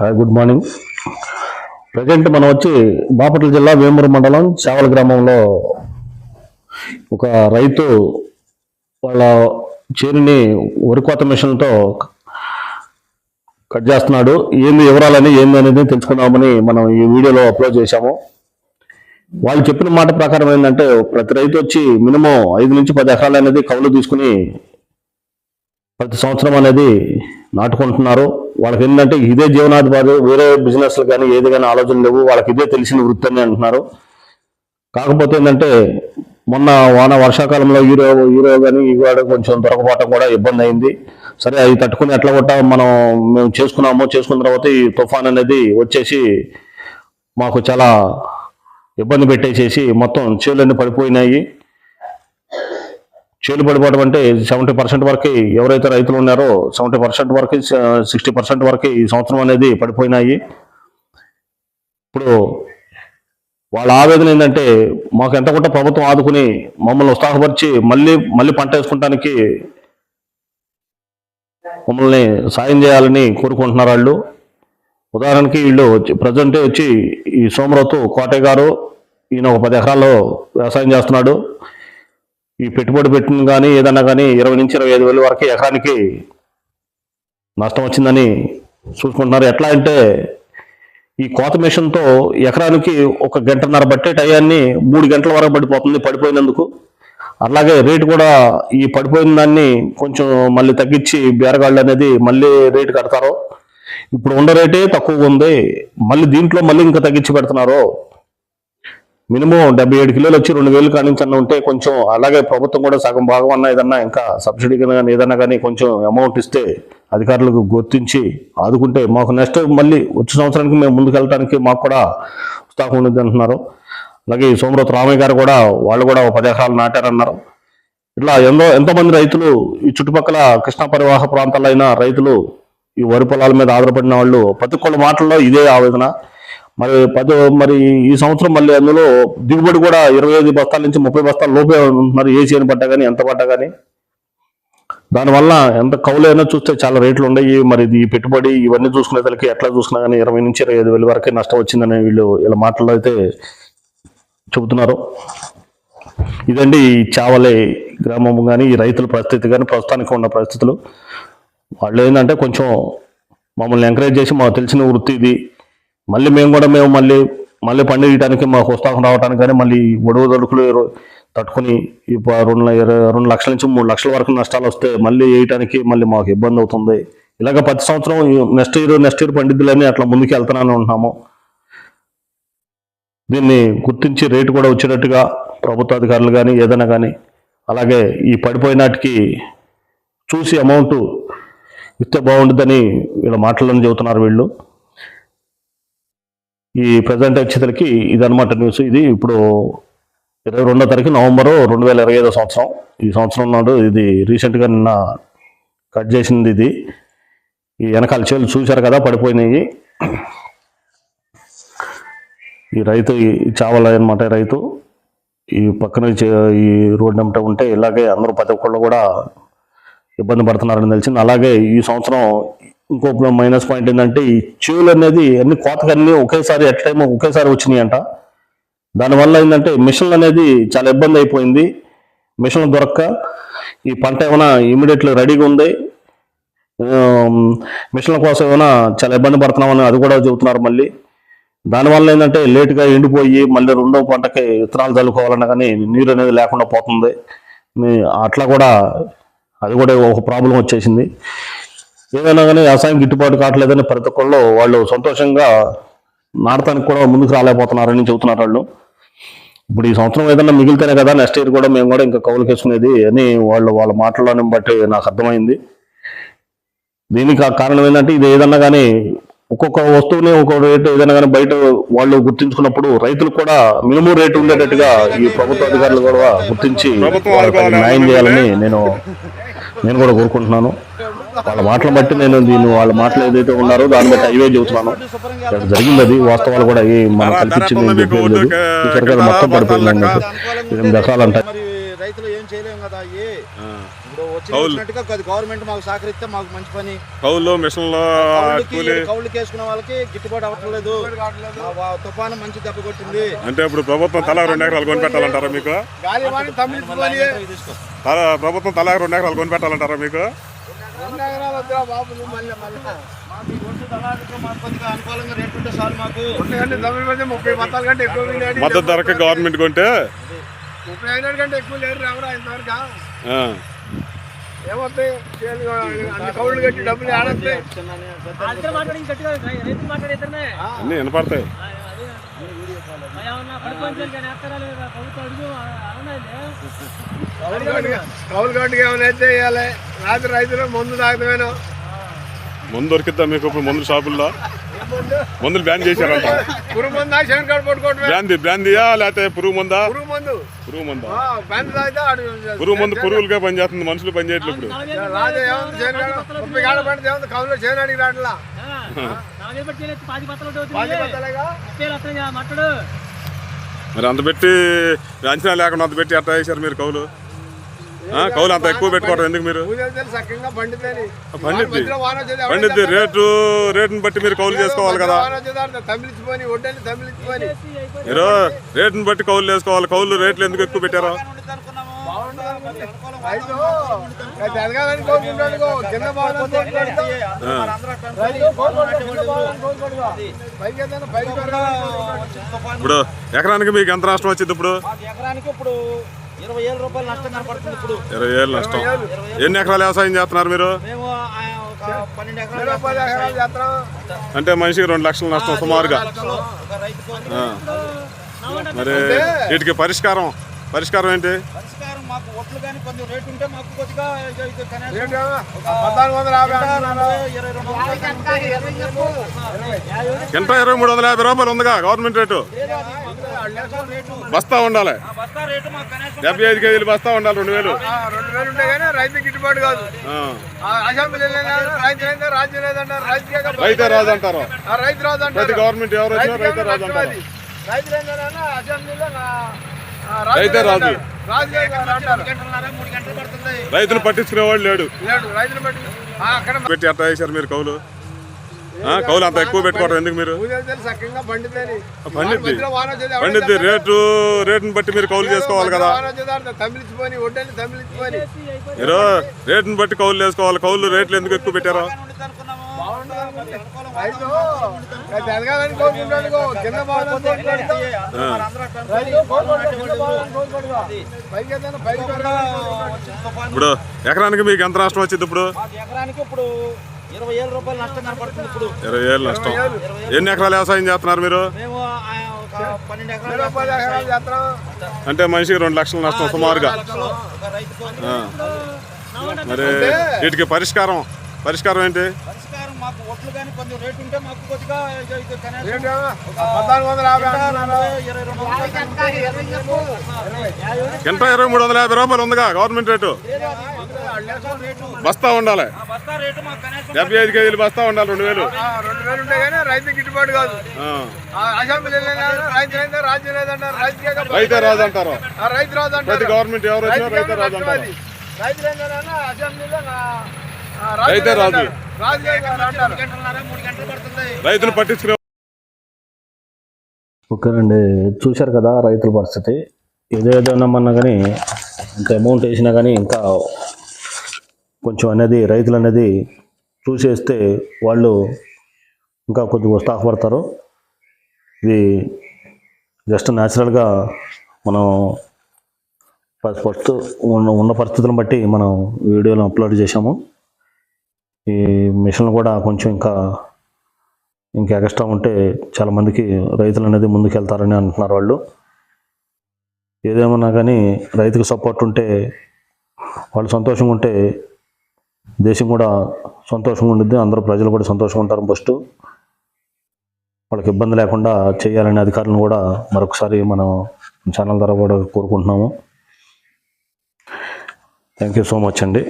Hi good morning present మనం వచ్చి బాపట్ల జిల్లా వేమూరు మండలం చావల గ్రామంలో ఒక రైతు వాళ్ళ చేనుని వరి కోత మిషన్తో కట్ చేస్తున్నాడు. ఏంది వివరాలని ఏంది అనేది తెలుసుకుందామని మనం ఈ వీడియోలో అప్లోడ్ చేశాము. వాళ్ళు చెప్పిన మాట ప్రకారం ఏంటంటే ప్రతి రైతు వచ్చి మినిమం ఐదు నుంచి పది ఎకరాలు అనేది కౌలు తీసుకుని ప్రతి సంవత్సరం అనేది నాటుకుంటున్నారు. వాళ్ళకి ఏంటంటే ఇదే జీవనాధిపాది వేరే బిజినెస్లు కానీ ఏది కానీ ఆలోచన లేవు. వాళ్ళకి ఇదే తెలిసిన వృత్తి అని అంటున్నారు. కాకపోతే ఏంటంటే మొన్న వాన వర్షాకాలంలో హీరో హీరో కానీ ఈ కొంచెం దొరకపోవటం కూడా ఇబ్బంది అయింది. సరే అవి తట్టుకుని ఎట్లా కొట్టా మనం మేము చేసుకున్నాము. చేసుకున్న తర్వాత ఈ తుఫాన్ అనేది వచ్చేసి మాకు చాలా ఇబ్బంది పెట్టేసేసి మొత్తం చేలన్నీ పడిపోయినాయి. చేలు పడిపోవడం అంటే సెవెంటీ పర్సెంట్ వరకు ఎవరైతే రైతులు ఉన్నారో సెవెంటీ పర్సెంట్ వరకు సిక్స్టీ పర్సెంట్ వరకు ఈ సంవత్సరం అనేది పడిపోయినాయి. ఇప్పుడు వాళ్ళ ఆవేదన ఏంటంటే మాకు ఎంత కూడా ప్రభుత్వం ఆదుకుని మమ్మల్ని ఉత్సాహపరిచి మళ్ళీ మళ్ళీ పంట వేసుకుంటానికి మమ్మల్ని సాయం చేయాలని కోరుకుంటున్నారు వాళ్ళు. ఉదాహరణకి వీళ్ళు ప్రజెంటే వచ్చి ఈ సోమరతు కోటయ్య గారు ఈయన ఒక పది ఎకరాల్లో వ్యవసాయం చేస్తున్నాడు. ఈ పెట్టుబడి పెట్టిన కానీ ఏదన్నా కానీ ఇరవై నుంచి ఇరవై ఐదు వేల వరకు ఎకరానికి నష్టం వచ్చిందని చూసుకుంటున్నారు. ఎట్లా అంటే ఈ కోత మిషన్తో ఎకరానికి ఒక గంటన్నర బట్టే టయాన్ని మూడు గంటల వరకు పడిపోతుంది పడిపోయినందుకు. అలాగే రేటు కూడా ఈ పడిపోయిన దాన్ని కొంచెం మళ్ళీ తగ్గించి బేరగాళ్ళు అనేది మళ్ళీ రేటు కడతారు. ఇప్పుడు ఉన్న రేటే తక్కువగా ఉంది. మళ్ళీ దీంట్లో మళ్ళీ ఇంకా తగ్గించి పెడుతున్నారు. మినిమం డెబ్బై ఏడు కిలోలు వచ్చి రెండు వేలు కానించన్న ఉంటే కొంచెం అలాగే ప్రభుత్వం కూడా సగం భాగం అన్న ఏదన్నా ఇంకా సబ్సిడీ కింద కానీ ఏదన్నా కానీ కొంచెం అమౌంట్ ఇస్తే అధికారులకు గుర్తించి ఆదుకుంటే మాకు నెక్స్ట్ మళ్ళీ వచ్చే సంవత్సరానికి మేము ముందుకెళ్ళడానికి మాకు కూడా ఉత్సాహం ఉంది అంటున్నారు. అలాగే ఈ సోమరత్ రామయ్య గారు కూడా వాళ్ళు కూడా ఒక పది ఎకరాలు నాటారన్నారు. ఇట్లా ఎంతో ఎంతోమంది రైతులు ఈ చుట్టుపక్కల కృష్ణా పరివాహ ప్రాంతాల్లో రైతులు ఈ వరి పొలాల మీద ఆధారపడిన వాళ్ళు ప్రతి ఒక్కళ్ళ మాటల్లో ఇదే ఆవేదన. మరి పది మరి ఈ సంవత్సరం మళ్ళీ అందులో దిగుబడి కూడా ఇరవై ఐదు బస్తాల నుంచి ముప్పై బస్తాల లోపే మరి ఏ చేయని పడ్డా కానీ ఎంత పడ్డా కానీ దానివల్ల ఎంత కౌలైనా చూస్తే చాలా రేట్లు ఉన్నాయి మరి ఇది ఈ పెట్టుబడి ఇవన్నీ చూసుకునే తలకి ఎట్లా చూసినా కానీ ఇరవై నుంచి ఇరవై ఐదు వేల వరకే నష్టం వచ్చిందని వీళ్ళు ఇలా మాటల్లో అయితే చెబుతున్నారు. ఇదండి ఈ చావలే గ్రామం కానీ ఈ రైతుల పరిస్థితి కానీ ప్రస్తుతానికి ఉన్న పరిస్థితులు. వాళ్ళు ఏంటంటే కొంచెం మమ్మల్ని ఎంకరేజ్ చేసి మాకు తెలిసిన వృత్తి ఇది. మళ్ళీ మేము కూడా మేము మళ్ళీ మళ్ళీ పండించడానికి మాకు ఉత్సాహం రావడానికి కానీ మళ్ళీ ఒడుగు దొడుకులు తట్టుకుని ఈ రెండు ఇరవై- రెండు లక్షల నుంచి మూడు లక్షల వరకు నష్టాలు వస్తే మళ్ళీ వేయటానికి మళ్ళీ మాకు ఇబ్బంది అవుతుంది. ఇలాగ ప్రతి సంవత్సరం నెక్స్ట్ ఇయర్ నెక్స్ట్ ఇయర్ పండిద్దులని అట్లా ముందుకు వెళ్తున్నాను ఉంటున్నాము దీన్ని గుర్తించి రేటు కూడా వచ్చేటట్టుగా ప్రభుత్వ అధికారులు కానీ ఏదైనా కానీ అలాగే ఈ పడిపోయినాటికి చూసి అమౌంట్ ఇస్తే బాగుంటుందని వీళ్ళ మాటలను చెబుతున్నారు వీళ్ళు. ఈ ప్రజెంట్ వచ్చేసరికి ఇదనమాట న్యూస్ ఇది ఇప్పుడు ఇరవై రెండో తారీఖు నవంబరు రెండు వేల ఇరవై ఐదో సంవత్సరం. ఈ సంవత్సరం నాడు ఇది రీసెంట్గా నిన్న కట్ చేసింది ఇది. ఈ వెనకాల చేలు చూశారు కదా పడిపోయినాయి. ఈ రైతు ఈ చావల రైతు. ఈ పక్కన చే- ఈ రోడ్డు వెంట ఉంటే ఇలాగే అందరూ ప్రతి ఒక్కళ్ళు కూడా ఇబ్బంది పడుతున్నారని తెలిసింది. అలాగే ఈ సంవత్సరం ఇంకో మైనస్ పాయింట్ ఏంటంటే ఈ చెవులు అనేది అన్ని కోతకు అన్ని ఒకేసారి ఎట్ టైం ఒకేసారి వచ్చినాయి అంట దానివల్ల ఏంటంటే మిషన్లు అనేది చాలా ఇబ్బంది అయిపోయింది. మిషన్ దొరక్క ఈ పంట ఏమైనా ఇమీడియట్లీ రెడీగా ఉంది. మిషన్ల కోసం ఏమైనా చాలా ఇబ్బంది పడుతున్నామని అది కూడా చెబుతున్నారు మళ్ళీ. దానివల్ల ఏంటంటే లేటుగా ఎండిపోయి మళ్ళీ రెండో పంటకి విత్తనాలు చల్లుకోవాలన్నా కానీ నీరు అనేది లేకుండా పోతుంది. అట్లా కూడా అది కూడా ఒక ప్రాబ్లం వచ్చేసింది. ఏదైనా కానీ వ్యవసాయం గిట్టుబాటు కావట్లేదని ప్రతి ఒక్కళ్ళు వాళ్ళు సంతోషంగా నాటడానికి కూడా ముందుకు రాలేకపోతున్నారని చెబుతున్నారు వాళ్ళు ఇప్పుడు ఈ సంవత్సరం ఏదైనా మిగిలితేనే కదా నెక్స్ట్ ఇయర్ కూడా మేము కూడా ఇంకా కౌలుకేసుకునేది అని వాళ్ళు వాళ్ళ మాటలను బట్టి నాకు అర్థమైంది దీనికి ఆ కారణం ఏంటంటే ఇది ఏదన్నా కానీ ఒక్కొక్క వస్తువుని ఒక్కొక్క రేటు ఏదైనా కానీ బయట వాళ్ళు గుర్తించుకున్నప్పుడు రైతులకు కూడా మినిమం రేటు ఉండేటట్టుగా ఈ ప్రభుత్వ అధికారులు కూడా గుర్తించి. న్యాయం చేయాలని నేను నేను కూడా కోరుకుంటున్నాను వాళ్ళ మాటలు బట్టి నేను దీన్ని వాళ్ళ మాటలు ఏదైతే ఉన్నారో దాన్ని బట్టి అవే చెబుతున్నాను ఇక్కడ జరిగింది అది వాస్తవాలు కూడా ఏ మనం కల్పించింది ఏం చెప్పేది లేదు మీకు మొత్తం పడిపోయింది ఎనిమిది రైతులు ఏం చేయలేం కదా. వచ్చినట్టుగా గవర్నమెంట్ మాకు సహకరిస్తే మాకు మంచి పని కౌలు మిషన్లో వాళ్ళకి గిట్టుబాటు అవ్వట్లేదు తుఫాను మంచి దెబ్బ కొట్టింది అంటే ఇప్పుడు ప్రభుత్వం తలా రెండు ఎకరాలు మీకు తమిళ తీసుకో తల ప్రభుత్వం తలా రెండు ఎకరాలు కొనిపెట్టాలంటారా మీకు రెండు ఎకరాలు వద్దురా బాబు నువ్వు మళ్ళీ మళ్ళీ మాకు ఈ ఒడ్డు దళాలకు మాకు కొద్దిగా అనుకూలంగా రేటు ఉంటే చాలు మాకు తమిళ ముప్పై కంటే ఎక్కువ. మద్దతు ధరకి గవర్నమెంట్ కొంటే? ముప్పై ఐదు కంటే ఎక్కువ లేరు రావరా ఇంతవరకు? ఆ, ఏమవుతాయి చేయాలి అన్ని కౌళ్ళు కట్టి డబ్బులు ఆడతాయి అన్నీ వినపడతాయి ఏమన్నా పడిపోయింది కానీ ఎక్కడాలి ప్రభుత్వం అడుగు అవునా కౌలు కట్టుగా ఏమైనా వేయాలి రాత్రి రైతులు మందు తాగుతామేనో? ముందు దొరికిద్దా మీకు ఇప్పుడు మందుల షాపుల్లో? మందులు బ్యాన్ చేశారంట. పురుగు మందు బ్రాంది బ్రాందియా లేకపోతే పురుగు మందా? పురుగు మందు. పురుగు మందా? తాగితే ఆడు పురుగు మందు పురుగులుగా పనిచేస్తుంది మనుషులు పనిచేయట్లేదు ఇప్పుడు. రాజే ఏముంది చేను కాడ ముప్పై కాడ పండితే ఏముంది కౌలు చేను అడిగి రాట్లా మరి అంత పెట్టి అంచనా లేకుండా అంత పెట్టి అట్లా వేశారు మీరు కౌలు? ఆ, కౌలు అంత ఎక్కువ పెట్టుకోవడం ఎందుకు మీరు? పండిద్ది. పండిద్ది. రేటు రేటుని బట్టి మీరు కౌలు చేసుకోవాలి కదా. మీరు రేటుని బట్టి కౌలు చేసుకోవాలి. కౌలు రేట్లు ఎందుకు ఎక్కువ పెట్టారు? ఎదగాలని కోరుకుంటాడు కింద ఇప్పుడు ఎకరానికి మీకు ఎంత నష్టం వచ్చింది ఇప్పుడు? ఎకరానికి ఇప్పుడు ఇరవై ఏళ్ళ రూపాయలు నష్టం. కనపడుతుంది ఇప్పుడు ఇరవై ఏళ్ళు నష్టం ఎన్ని ఎకరాలు వ్యవసాయం చేస్తున్నారు మీరు? అంటే మనిషికి రెండు లక్షల నష్టం సుమారుగా. మరి వీటికి పరిష్కారం పరిష్కారం ఏంటి? మాకు ఒట్లు కానీ కొంచెం రేటు ఉంటే మాకు కొద్దిగా ఎంత? ఇరవై మూడు వందల యాభై రూపాయలు ఉందిగా గవర్నమెంట్ రేటు. బస్తా ఉండాలి. ఆ బస్తా రేటు మాకు కనీసం డెబ్బై ఐదు కేజీలు బస్తా ఉండాలి రెండు వేలు. రెండు వేలు ఉంటే కానీ రైతు గిట్టుబాటు కాదు. రైతు రాదు అంటారు. ఆ, రైతు రాదు అంటారు. గవర్నమెంట్ ఎవరు వచ్చినా రైతే రాదు అంటారు. రైతు ఏంటన్నా రైతులు పట్టించుకునేవాడు లేడు. లేడు రైతులు బట్టి ఆ, అక్కడ పెట్టి అట్లా వేశారు మీరు కౌలు. ఆ, కౌలు అంత ఎక్కువ పెట్టుకోవడం ఎందుకు మీరు? పండిద్ది. పండిద్ది. రేటు రేటుని బట్టి మీరు కౌలు చేసుకోవాలి కదా. మీరు రేటుని బట్టి కౌలు చేసుకోవాలి. కౌలు రేట్లు ఎందుకు ఎక్కువ పెట్టారు? ఇప్పుడు ఎకరానికి మీకు ఎంత నష్టం వచ్చింది ఇప్పుడు? మాకు ఎకరానికి ఇప్పుడు ఇరవై ఏళ్ళ రూపాయలు నష్టం కనపడుతుంది ఇప్పుడు. ఇరవై ఏళ్ళు నష్టం. ఎన్ని ఎకరాలు వ్యవసాయం చేస్తున్నారు మీరు? అంటే మనిషికి రెండు లక్షల నష్టం సుమారుగా. మరి వీటికి పరిష్కారం పరిష్కారం ఏంటి? మాకు ఒట్లు కానీ కొంచెం రేటు ఉంటే మాకు కొద్దిగా ఎంత ఇరవై మూడు వందల యాభై రూపాయలు ఉందిగా గవర్నమెంట్ రేటు. బస్తా ఉండాలి. ఆ బస్తా రేటు మాకు కనీసం డెబ్బై ఐదు కేజీలు బస్తా ఉండాలి రెండు వేలు. ఆ, రెండు వేలు ఉంటే కానీ రైతు గిట్టుబాటు కాదు. రైతు రాదు అంటారు. ఆ, రైతు రాదు ప్రతి అంటారు గవర్నమెంట్ ఎవరు వచ్చినా రైతే రాదు నష్టం అంటారు. రైతే రాదు రైతులు పట్టించుకునే ఓకేనండి చూశారు కదా రైతుల పరిస్థితి. ఏదేదో నమ్మన్నా కానీ ఇంకా అమౌంట్ వేసినా కానీ ఇంకా కొంచెం అనేది రైతులు అనేది చూసేస్తే వాళ్ళు ఇంకా కొద్దిగా ఉత్సాహపడతారు. ఇది జస్ట్ న్యాచురల్గా మనం ఫస్ట్ ఉన్న ఉన్న పరిస్థితులను బట్టి మనం వీడియోలు అప్లోడ్ చేసాము ఈ మిషన్ కూడా కొంచెం ఇంకా ఇంకా ఎక్స్ట్రా ఉంటే చాలామందికి రైతులు అనేది ముందుకెళ్తారని అంటున్నారు వాళ్ళు. ఏదేమన్నా కానీ రైతుకు సపోర్ట్ ఉంటే వాళ్ళు సంతోషంగా ఉంటే దేశం కూడా సంతోషంగా ఉండిద్ది అందరూ ప్రజలు కూడా సంతోషంగా ఉంటారు ఫస్ట్ వాళ్ళకి ఇబ్బంది లేకుండా చేయాలనే అధికారులను కూడా మరొకసారి మనం ఛానల్ ద్వారా కూడా కోరుకుంటున్నాము. థ్యాంక్ యూ సో మచ్ అండి.